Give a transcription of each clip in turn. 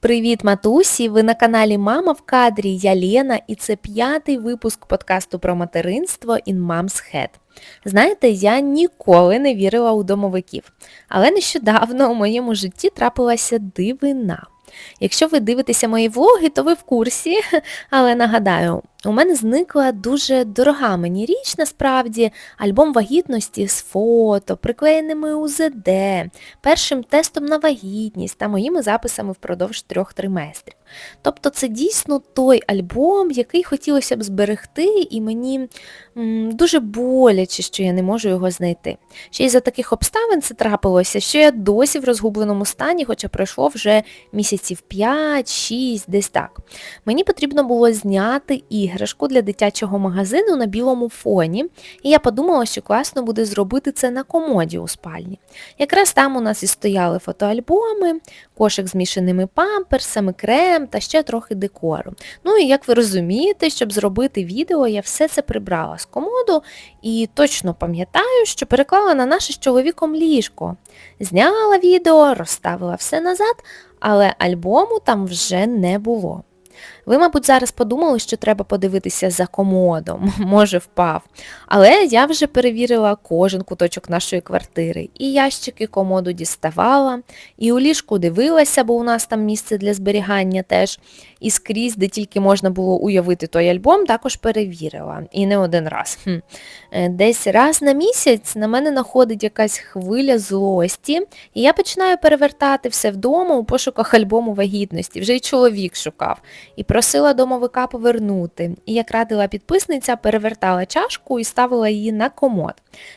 Привіт, матусі! Ви на каналі Мама в кадрі. Я Лена, і це п'ятий випуск подкасту про материнство In Mom's Head. Знаєте, я ніколи не вірила у домовиків, але нещодавно у моєму житті трапилася дивина. Якщо ви дивитеся мої влоги, то ви в курсі, але нагадаю, у мене зникла дуже дорога мені річ, насправді, альбом вагітності з фото, приклеєними УЗД, першим тестом на вагітність та моїми записами впродовж трьох триместрів. Тобто це дійсно той альбом, який хотілося б зберегти, і мені м, дуже боляче, що я не можу його знайти. Ще й за таких обставин це трапилося, що я досі в розгубленому стані, хоча пройшло вже місяців 5-6, десь так. Мені потрібно було зняти іграшку для дитячого магазину на білому фоні, і я подумала, що класно буде зробити це на комоді у спальні. Якраз там у нас і стояли фотоальбоми, кошик з мішаними памперсами, крем та ще трохи декору. Ну і як ви розумієте, щоб зробити відео, я все це прибрала з комоду і точно пам'ятаю, що переклала на наше з чоловіком ліжко. Зняла відео, розставила все назад, але альбому там вже не було. Ви, мабуть, зараз подумали, що треба подивитися за комодом, може впав. Але я вже перевірила кожен куточок нашої квартири. І ящики комоду діставала, і у ліжку дивилася, бо у нас там місце для зберігання теж. І скрізь, де тільки можна було уявити той альбом, також перевірила. І не один раз. Хм. Е, Десь раз на місяць на мене находить якась хвиля злості, і я починаю перевертати все вдома у пошуках альбому вагітності. Вже й чоловік шукав. І просила домовика повернути. І як радила підписниця, перевертала чашку і ставила її на комод,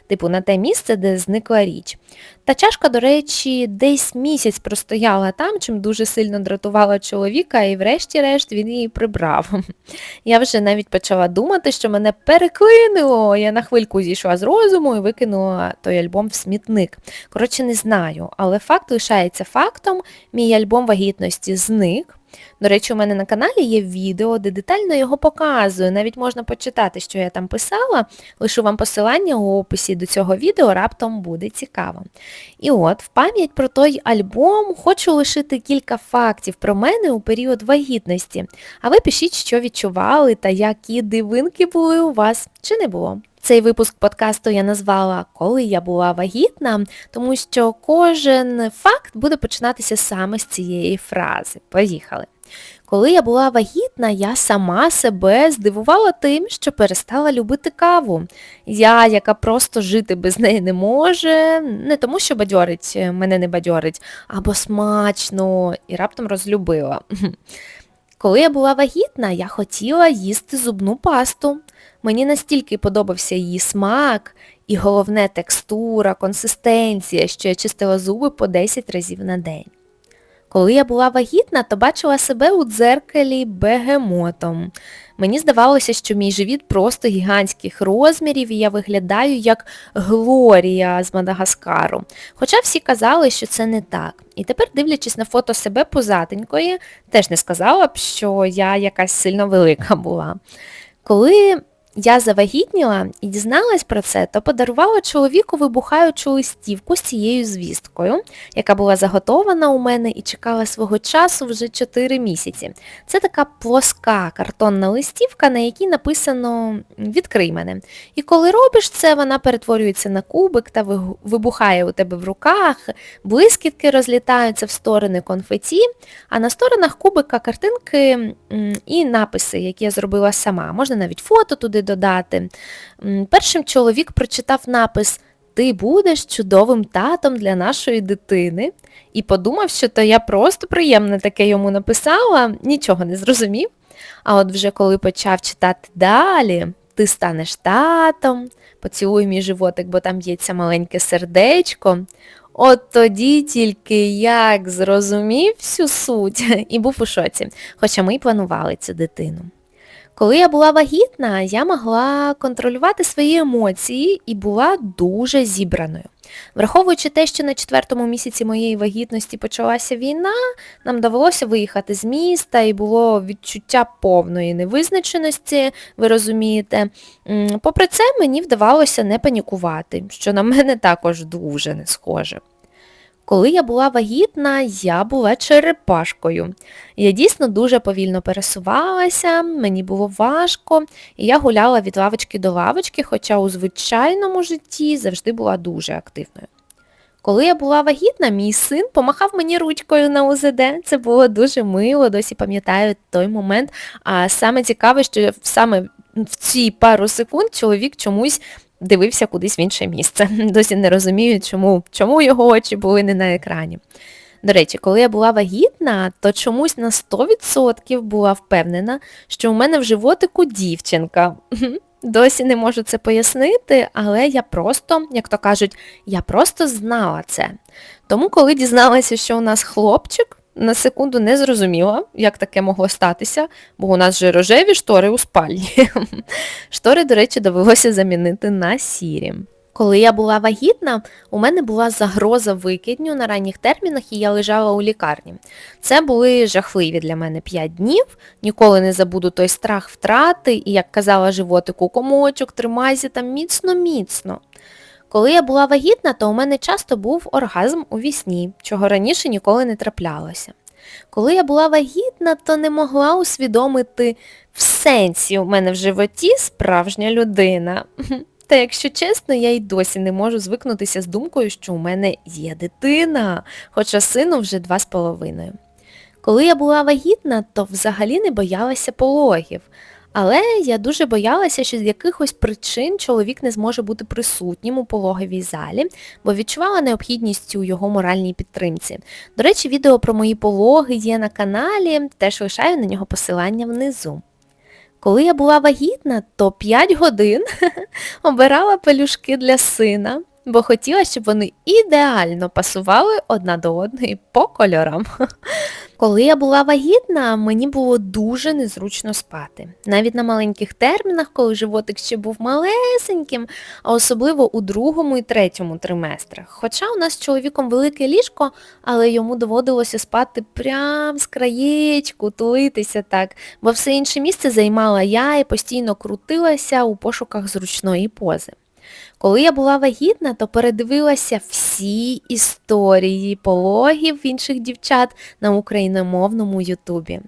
типу на те місце, де зникла річ. Та чашка, до речі, десь місяць простояла там, чим дуже сильно дратувала чоловіка, і врешті-решт він її прибрав. Я вже навіть почала думати, що мене переклинило. Я на хвильку зійшла з розуму і викинула той альбом в смітник. Коротше, не знаю, але факт лишається фактом. Мій альбом вагітності зник. До речі, у мене на каналі є відео, де детально його показую. Навіть можна почитати, що я там писала. Лишу вам посилання у описі до цього відео, раптом буде цікаво. І от, в пам'ять про той альбом хочу лишити кілька фактів про мене у період вагітності. А ви пишіть, що відчували та які дивинки були у вас, чи не було. Цей випуск подкасту я назвала Коли я була вагітна, тому що кожен факт буде починатися саме з цієї фрази. Поїхали. Коли я була вагітна, я сама себе здивувала тим, що перестала любити каву. Я, яка просто жити без неї не може, не тому, що бадьорить, мене не бадьорить, або смачно, і раптом розлюбила. Коли я була вагітна, я хотіла їсти зубну пасту. Мені настільки подобався її смак і головне текстура, консистенція, що я чистила зуби по 10 разів на день. Коли я була вагітна, то бачила себе у дзеркалі бегемотом. Мені здавалося, що мій живіт просто гігантських розмірів і я виглядаю як Глорія з Мадагаскару. Хоча всі казали, що це не так. І тепер, дивлячись на фото себе позатенької, теж не сказала б, що я якась сильно велика була. Коли я завагітніла і дізналась про це, то подарувала чоловіку вибухаючу листівку з цією звісткою, яка була заготована у мене і чекала свого часу вже 4 місяці. Це така плоска картонна листівка, на якій написано Відкрий мене. І коли робиш це, вона перетворюється на кубик та вибухає у тебе в руках, блискітки розлітаються в сторони конфеті, а на сторонах кубика картинки і написи, які я зробила сама. Можна навіть фото туди додати. Першим чоловік прочитав напис Ти будеш чудовим татом для нашої дитини і подумав, що то я просто приємне таке йому написала, нічого не зрозумів. А от вже коли почав читати далі, ти станеш татом, поцілуй мій животик, бо там б'ється маленьке сердечко. От тоді тільки як зрозумів всю суть і був у шоці, хоча ми й планували цю дитину. Коли я була вагітна, я могла контролювати свої емоції і була дуже зібраною. Враховуючи те, що на четвертому місяці моєї вагітності почалася війна, нам довелося виїхати з міста і було відчуття повної невизначеності, ви розумієте. Попри це, мені вдавалося не панікувати, що на мене також дуже не схоже. Коли я була вагітна, я була черепашкою. Я дійсно дуже повільно пересувалася, мені було важко, і я гуляла від лавочки до лавочки, хоча у звичайному житті завжди була дуже активною. Коли я була вагітна, мій син помахав мені ручкою на УЗД. Це було дуже мило, досі пам'ятаю той момент. А саме цікаве, що саме в ці пару секунд чоловік чомусь дивився кудись в інше місце. Досі не розумію, чому, чому його очі були не на екрані. До речі, коли я була вагітна, то чомусь на 100% була впевнена, що у мене в животику дівчинка. Досі не можу це пояснити, але я просто, як то кажуть, я просто знала це. Тому, коли дізналася, що у нас хлопчик, на секунду не зрозуміла, як таке могло статися, бо у нас же рожеві штори у спальні. Штори, до речі, довелося замінити на сірі. Коли я була вагітна, у мене була загроза викидню на ранніх термінах і я лежала у лікарні. Це були жахливі для мене 5 днів, ніколи не забуду той страх втрати і, як казала животику, комочок, тримайся там міцно-міцно. Коли я була вагітна, то у мене часто був оргазм у вісні, чого раніше ніколи не траплялося. Коли я була вагітна, то не могла усвідомити в сенсі у мене в животі справжня людина. Та якщо чесно, я й досі не можу звикнутися з думкою, що у мене є дитина, хоча сину вже два з половиною. Коли я була вагітна, то взагалі не боялася пологів. Але я дуже боялася, що з якихось причин чоловік не зможе бути присутнім у пологовій залі, бо відчувала необхідність у його моральній підтримці. До речі, відео про мої пологи є на каналі, теж лишаю на нього посилання внизу. Коли я була вагітна, то 5 годин обирала пелюшки для сина, бо хотіла, щоб вони ідеально пасували одна до одної по кольорам. Коли я була вагітна, мені було дуже незручно спати. Навіть на маленьких термінах, коли животик ще був малесеньким, а особливо у другому і третьому триместрах. Хоча у нас з чоловіком велике ліжко, але йому доводилося спати прям з краєчку, тулитися так, бо все інше місце займала я і постійно крутилася у пошуках зручної пози. Коли я була вагітна, то передивилася всі історії пологів інших дівчат на україномовному ютубі.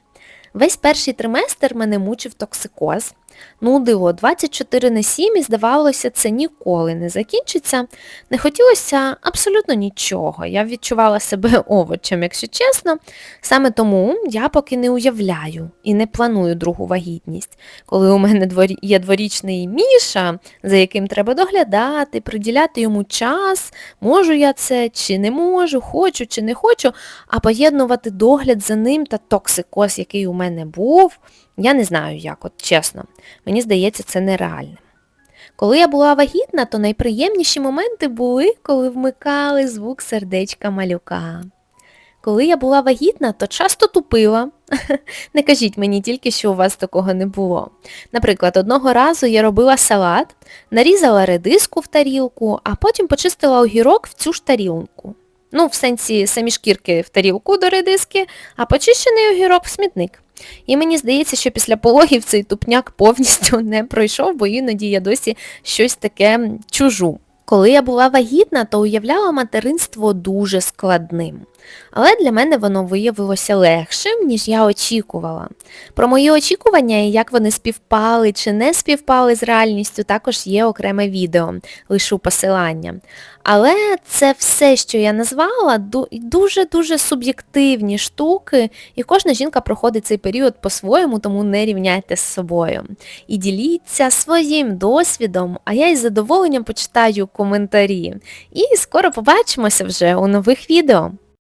Весь перший триместр мене мучив токсикоз. Нудило 24 на 7 і здавалося, це ніколи не закінчиться. Не хотілося абсолютно нічого. Я відчувала себе овочем, якщо чесно. Саме тому я поки не уявляю і не планую другу вагітність. Коли у мене є дворічний Міша, за яким треба доглядати, приділяти йому час, можу я це чи не можу, хочу чи не хочу, а поєднувати догляд за ним та токсикоз, який у мене був. Я не знаю як, от чесно. Мені здається, це нереальним. Коли я була вагітна, то найприємніші моменти були, коли вмикали звук сердечка малюка. Коли я була вагітна, то часто тупила. Не кажіть мені тільки, що у вас такого не було. Наприклад, одного разу я робила салат, нарізала редиску в тарілку, а потім почистила огірок в цю ж тарілку. Ну, в сенсі самі шкірки в тарілку до редиски, а почищений огірок в смітник. І мені здається, що після пологів цей тупняк повністю не пройшов, бо іноді я досі щось таке чужу. Коли я була вагітна, то уявляла материнство дуже складним. Але для мене воно виявилося легшим, ніж я очікувала. Про мої очікування і як вони співпали чи не співпали з реальністю, також є окреме відео, лишу посилання. Але це все, що я назвала, дуже-дуже суб'єктивні штуки, і кожна жінка проходить цей період по-своєму, тому не рівняйте з собою. І діліться своїм досвідом, а я із задоволенням почитаю коментарі. І скоро побачимося вже у нових відео.